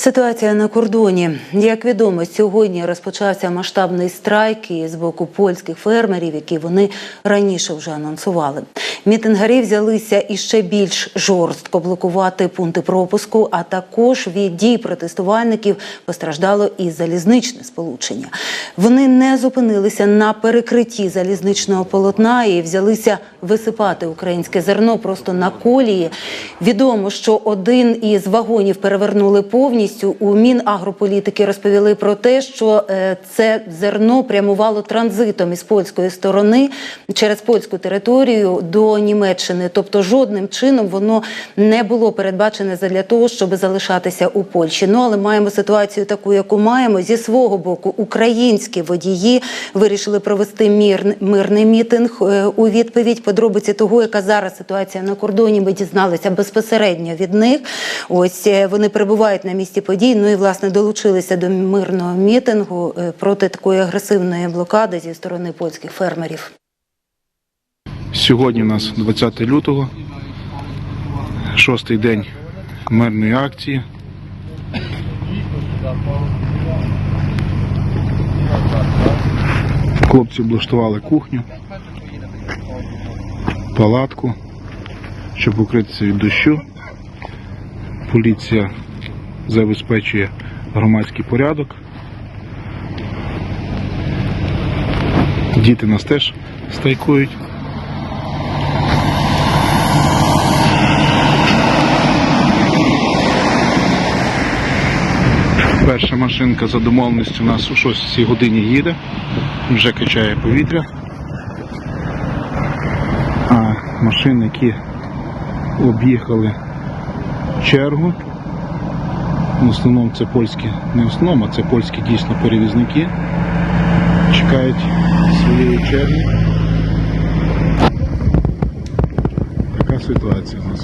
Ситуація на кордоні. Як відомо, сьогодні розпочався масштабний страйк і з боку польських фермерів, які вони раніше вже анонсували. Мітингарі взялися іще більш жорстко блокувати пункти пропуску, а також від дій протестувальників постраждало і залізничне сполучення. Вони не зупинилися на перекритті залізничного полотна і взялися висипати українське зерно просто на колії. Відомо, що один із вагонів перевернули повністю. У Мінагрополітики розповіли про те, що е, це зерно прямувало транзитом із польської сторони через польську територію до Німеччини. Тобто жодним чином воно не було передбачене для того, щоб залишатися у Польщі. Ну але маємо ситуацію таку, яку маємо. Зі свого боку, українські водії вирішили провести мір, мирний мітинг е, у відповідь. Подробиці того, яка зараз ситуація на кордоні, ми дізналися безпосередньо від них. Ось е, вони перебувають на місці подій. Ну і власне долучилися до мирного мітингу е, проти такої агресивної блокади зі сторони польських фермерів. Сьогодні у нас 20 лютого, шостий день мирної акції. Хлопці облаштували кухню, палатку, щоб укритися від дощу. Поліція забезпечує громадський порядок. Діти нас теж стайкують. Перша машинка за домовленістю у нас о 6 годині їде, вже качає повітря. А машини, які об'їхали чергу, в основному це польські, не в основному, а це польські дійсно перевізники, чекають своєї черги. Така ситуація у нас.